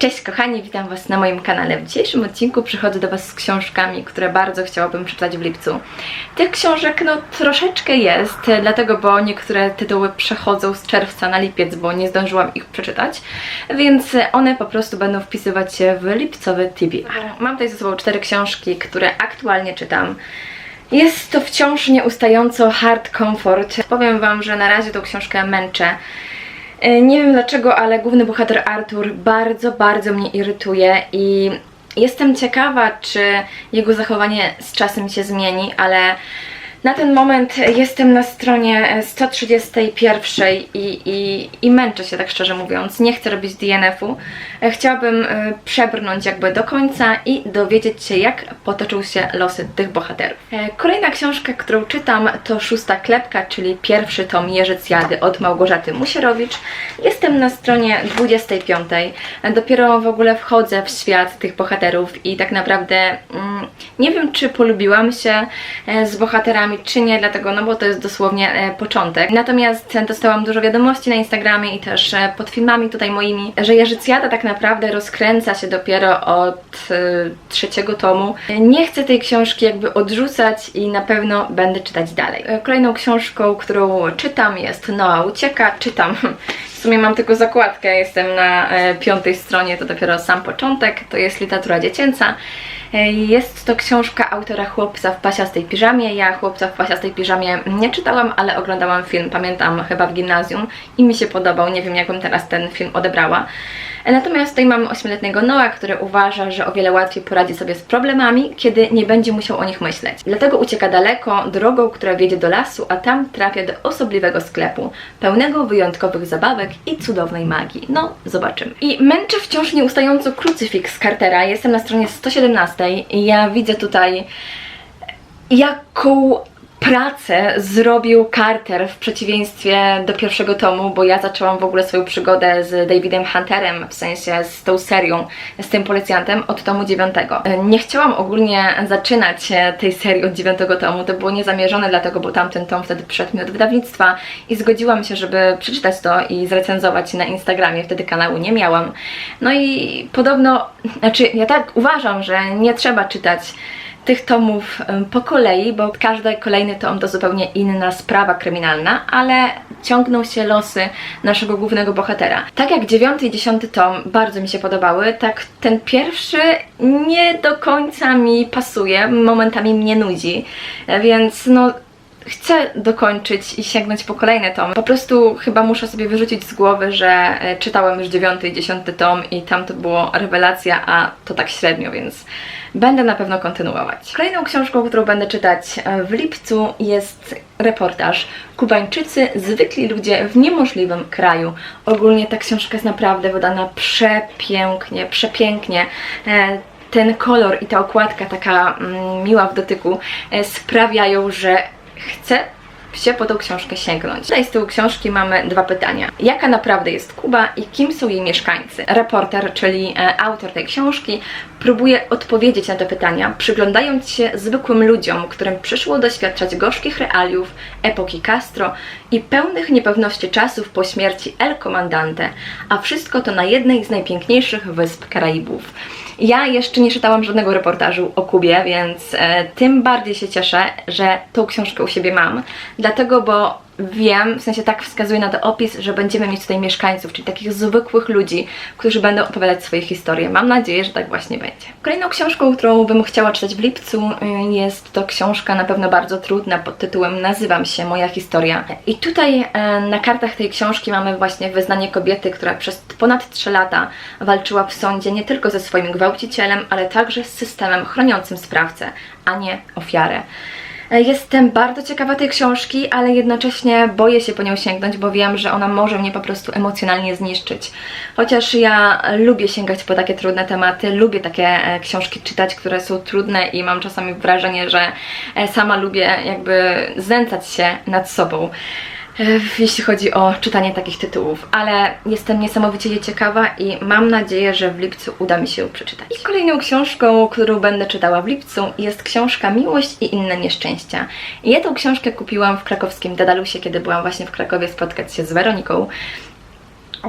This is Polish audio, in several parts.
Cześć kochani, witam Was na moim kanale. W dzisiejszym odcinku przychodzę do Was z książkami, które bardzo chciałabym przeczytać w lipcu. Tych książek no troszeczkę jest, dlatego bo niektóre tytuły przechodzą z czerwca na lipiec, bo nie zdążyłam ich przeczytać, więc one po prostu będą wpisywać się w lipcowy TBR. Mam tutaj ze sobą cztery książki, które aktualnie czytam. Jest to wciąż nieustająco hard comfort. Powiem Wam, że na razie tą książkę męczę. E, Nie wiem dlaczego, ale główny bohater Arthur bardzo, bardzo mnie irytuje i jestem ciekawa, czy jego zachowanie z czasem się zmieni, ale na ten moment jestem na stronie 131 i, i, i męczę się, tak szczerze mówiąc. Nie chcę robić DNF-u. E, Chciałabym e, przebrnąć jakby do końca i dowiedzieć się, jak potoczą się losy tych bohaterów. E, Kolejna książka, którą czytam, to Szósta Klepka, czyli pierwszy tom Jeżyc Jady od Małgorzaty Musierowicz. Jestem na stronie 25. E, Dopiero w ogóle wchodzę w świat tych bohaterów i tak naprawdę mm, nie wiem, czy polubiłam się e, z bohaterami, czy nie, dlatego, no bo to jest dosłownie e, początek. Natomiast e, dostałam dużo wiadomości na Instagramie i też e, pod filmami tutaj moimi, że Jerzycjada tak naprawdę rozkręca się dopiero od e, trzeciego tomu. E, Nie chcę tej książki jakby odrzucać i na pewno będę czytać dalej. E, Kolejną książką, którą czytam jest Noa Ucieka. Czytam w sumie mam tylko zakładkę, jestem na e, piątej stronie, to dopiero sam początek, to jest literatura dziecięca. E, Jest to książka autora Chłopca w pasiastej piżamie. Ja Chłopca w pasiastej piżamie nie czytałam, ale oglądałam film, pamiętam, chyba w gimnazjum i mi się podobał. Nie wiem, jakbym teraz ten film odebrała. Natomiast tutaj mamy ośmioletniego Noa, który uważa, że o wiele łatwiej poradzi sobie z problemami, kiedy nie będzie musiał o nich myśleć. Dlatego ucieka daleko, drogą, która wiedzie do lasu, a tam trafia do osobliwego sklepu, pełnego wyjątkowych zabawek i cudownej magii. No, zobaczymy. I męczę wciąż nieustająco krucyfiks Cartera. Jestem na stronie 117 i ja widzę tutaj jaką pracę zrobił Carter w przeciwieństwie do pierwszego tomu, bo ja zaczęłam w ogóle swoją przygodę z Davidem Hunterem, w sensie z tą serią, z tym policjantem od tomu dziewiątego. Nie chciałam ogólnie zaczynać e, tej serii od dziewiątego tomu, to było niezamierzone dlatego, bo tamten tom wtedy przyszedł mi od wydawnictwa i zgodziłam się, żeby przeczytać to i zrecenzować na Instagramie, wtedy kanału nie miałam. No i podobno, znaczy ja tak uważam, że nie trzeba czytać tych tomów po kolei, bo każdy kolejny tom to zupełnie inna sprawa kryminalna, ale ciągną się losy naszego głównego bohatera. Tak jak dziewiąty i dziesiąty tom bardzo mi się podobały, tak ten pierwszy nie do końca mi pasuje, momentami mnie nudzi, E, więc no chcę dokończyć i sięgnąć po kolejne tomy. Po prostu chyba muszę sobie wyrzucić z głowy, że e, czytałem już dziewiąty i dziesiąty tom i tam to było rewelacja, a to tak średnio, więc będę na pewno kontynuować. Kolejną książką, którą będę czytać e, w lipcu jest reportaż Kubańczycy, zwykli ludzie w niemożliwym kraju. Ogólnie ta książka jest naprawdę wydana przepięknie, przepięknie. E, ten kolor i ta okładka taka mm, miła w dotyku sprawiają, że chcę się po tą książkę sięgnąć. Tutaj z tyłu książki mamy dwa pytania. Jaka naprawdę jest Kuba i kim są jej mieszkańcy? Reporter, czyli e, autor tej książki, próbuje odpowiedzieć na te pytania, przyglądając się zwykłym ludziom, którym przyszło doświadczać gorzkich realiów epoki Castro i pełnych niepewności czasów po śmierci El Comandante, a wszystko to na jednej z najpiękniejszych wysp Karaibów. Ja jeszcze nie czytałam żadnego reportażu o Kubie, więc e, tym bardziej się cieszę, że tą książkę u siebie mam. Dlatego, bo wiem, w sensie tak wskazuje na to opis, że będziemy mieć tutaj mieszkańców, czyli takich zwykłych ludzi, którzy będą opowiadać swoje historie. Mam nadzieję, że tak właśnie będzie. Kolejną książką, którą bym chciała czytać w lipcu, y, jest to książka na pewno bardzo trudna pod tytułem Nazywam się Moja historia. I tutaj e, na kartach tej książki mamy właśnie wyznanie kobiety, która przez ponad 3 lata walczyła w sądzie nie tylko ze swoim gwałcicielem, ale także z systemem chroniącym sprawcę, a nie ofiarę. E, Jestem bardzo ciekawa tej książki, ale jednocześnie boję się po nią sięgnąć, bo wiem, że ona może mnie po prostu emocjonalnie zniszczyć. Chociaż ja lubię sięgać po takie trudne tematy, lubię takie e, książki czytać, które są trudne i mam czasami wrażenie, że e, sama lubię jakby znęcać się nad sobą jeśli chodzi o czytanie takich tytułów, ale jestem niesamowicie jej ciekawa i mam nadzieję, że w lipcu uda mi się ją przeczytać. I kolejną książką, którą będę czytała w lipcu jest książka Miłość i inne nieszczęścia. I ja tą książkę kupiłam w krakowskim Dedalusie, kiedy byłam właśnie w Krakowie spotkać się z Weroniką.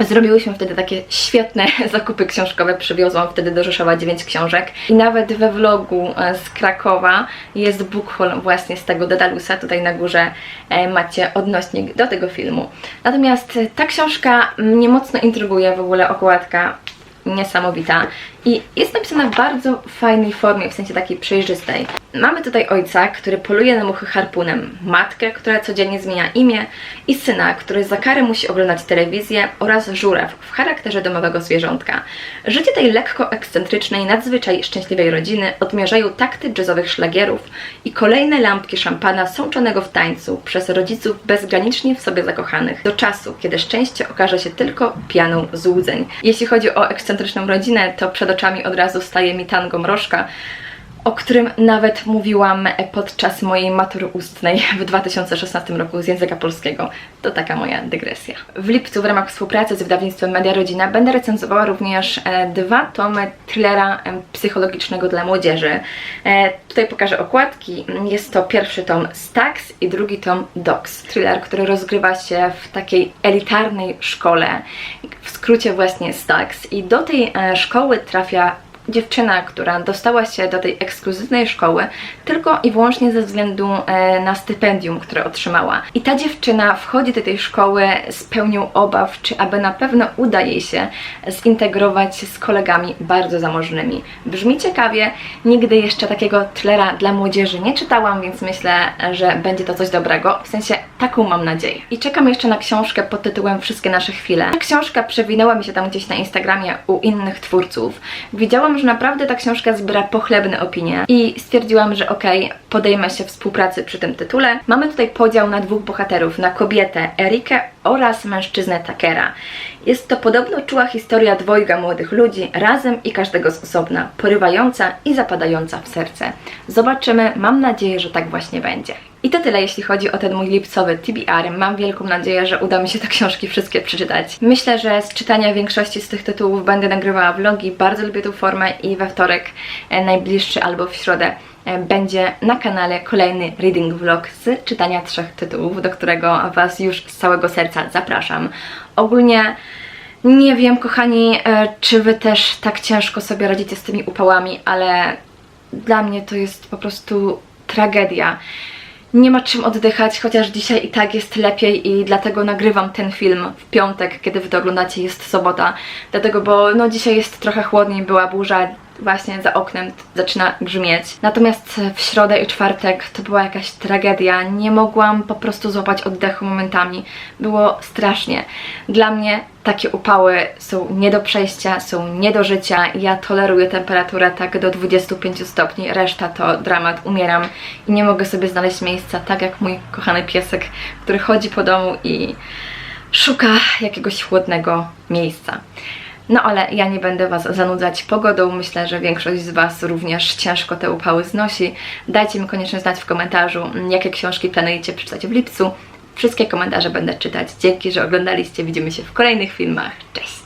Zrobiłyśmy wtedy takie świetne zakupy książkowe. Przywiozłam wtedy do Rzeszowa 9 książek. I nawet we vlogu e, z Krakowa jest book haul właśnie z tego Dedalusa. Tutaj na górze e, macie odnośnik do tego filmu. Natomiast ta książka mnie mocno intryguje, w ogóle okładka niesamowita i jest napisana w bardzo fajnej formie, w sensie takiej przejrzystej. Mamy tutaj ojca, który poluje na muchy harpunem, matkę, która codziennie zmienia imię i syna, który za karę musi oglądać telewizję oraz żuraw w charakterze domowego zwierzątka. Życie tej lekko ekscentrycznej, nadzwyczaj szczęśliwej rodziny odmierzają takty jazzowych szlagierów i kolejne lampki szampana sączonego w tańcu przez rodziców bezgranicznie w sobie zakochanych do czasu, kiedy szczęście okaże się tylko pianą złudzeń. Jeśli chodzi o ekscentryczną rodzinę, to przed oczami od razu staje mi tango mrożka, o którym nawet mówiłam podczas mojej matury ustnej w 2016 roku z języka polskiego. To taka moja dygresja. W lipcu w ramach współpracy z wydawnictwem Media Rodzina będę recenzowała również e, dwa tomy thrillera e, psychologicznego dla młodzieży. E, tutaj pokażę okładki. Jest to pierwszy tom Stax i drugi tom Dogs. Thriller, który rozgrywa się w takiej elitarnej szkole, w skrócie właśnie Stax. I do tej szkoły trafia dziewczyna, która dostała się do tej ekskluzywnej szkoły tylko i wyłącznie ze względu e, na stypendium, które otrzymała. I ta dziewczyna wchodzi do tej szkoły z pełnią obaw, czy aby na pewno uda jej się zintegrować z kolegami bardzo zamożnymi. Brzmi ciekawie, nigdy jeszcze takiego thrillera dla młodzieży nie czytałam, więc myślę, że będzie to coś dobrego. W sensie taką mam nadzieję. I czekam jeszcze na książkę pod tytułem Wszystkie nasze chwile. Ta książka przewinęła mi się tam gdzieś na Instagramie u innych twórców. Widziałam, że naprawdę ta książka zbiera pochlebne opinie i stwierdziłam, że okej, podejmę się współpracy przy tym tytule. Mamy tutaj podział na dwóch bohaterów, na kobietę Erikę oraz mężczyznę Takera. Jest to podobno czuła historia dwojga młodych ludzi, razem i każdego z osobna, porywająca i zapadająca w serce. Zobaczymy, mam nadzieję, że tak właśnie będzie. I to tyle, jeśli chodzi o ten mój lipcowy TBR. Mam wielką nadzieję, że uda mi się te książki wszystkie przeczytać. Myślę, że z czytania większości z tych tytułów będę nagrywała vlogi. Bardzo lubię tą formę i we wtorek e, najbliższy albo w środę będzie na kanale kolejny reading vlog z czytania trzech tytułów, do którego Was już z całego serca zapraszam. Ogólnie nie wiem, kochani, e, czy Wy też tak ciężko sobie radzicie z tymi upałami, ale dla mnie to jest po prostu tragedia. Nie ma czym oddychać, chociaż dzisiaj i tak jest lepiej i dlatego nagrywam ten film w piątek, kiedy wy to oglądacie, jest sobota. Dlatego, bo no dzisiaj jest trochę chłodniej, była burza, właśnie za oknem zaczyna grzmieć. Natomiast w środę i czwartek to była jakaś tragedia. Nie mogłam po prostu złapać oddechu momentami. Było strasznie. Dla mnie takie upały są nie do przejścia, są nie do życia. Ja toleruję temperaturę tak do 25 stopni, reszta to dramat, umieram i nie mogę sobie znaleźć miejsca, tak jak mój kochany piesek, który chodzi po domu i szuka jakiegoś chłodnego miejsca. No ale ja nie będę Was zanudzać pogodą. Myślę, że większość z Was również ciężko te upały znosi. Dajcie mi koniecznie znać w komentarzu, jakie książki planujecie przeczytać w lipcu. Wszystkie komentarze będę czytać. Dzięki, że oglądaliście. Widzimy się w kolejnych filmach. Cześć!